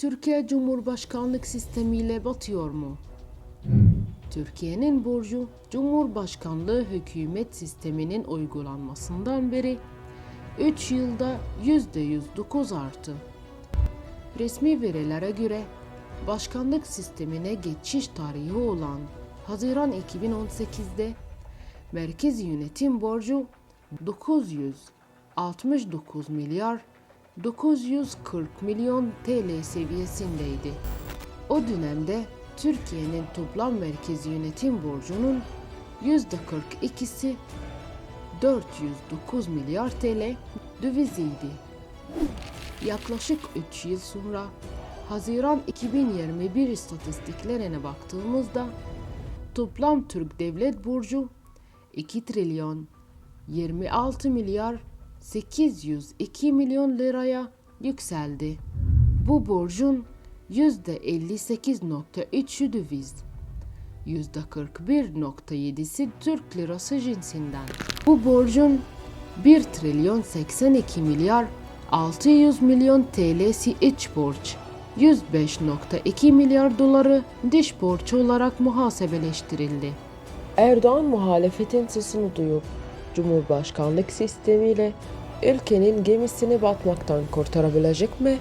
Türkiye Cumhurbaşkanlık sistemiyle batıyor mu? Türkiye'nin borcu Cumhurbaşkanlığı hükümet sisteminin uygulanmasından beri 3 yılda %109 arttı. Resmi verilere göre başkanlık sistemine geçiş tarihi olan Haziran 2018'de merkez yönetim borcu 969 milyar 940 milyon TL seviyesindeydi. O dönemde Türkiye'nin toplam merkezi yönetim borcunun %42'si 409 milyar TL döviziydi. Yaklaşık 3 yıl sonra Haziran 2021 istatistiklerine baktığımızda toplam Türk devlet borcu 2 trilyon 26 milyar 802 milyon liraya yükseldi. Bu borcun %58.3'ü döviz, %41.7'si Türk lirası cinsinden. Bu borcun 1 trilyon 82 milyar 600 milyon TL'si iç borç, 105.2 milyar doları dış borç olarak muhasebeleştirildi. Erdoğan muhalefetin sesini duyup Cumhurbaşkanlık sistemiyle ülkenin gemisini batmaktan kurtarabilecek mi?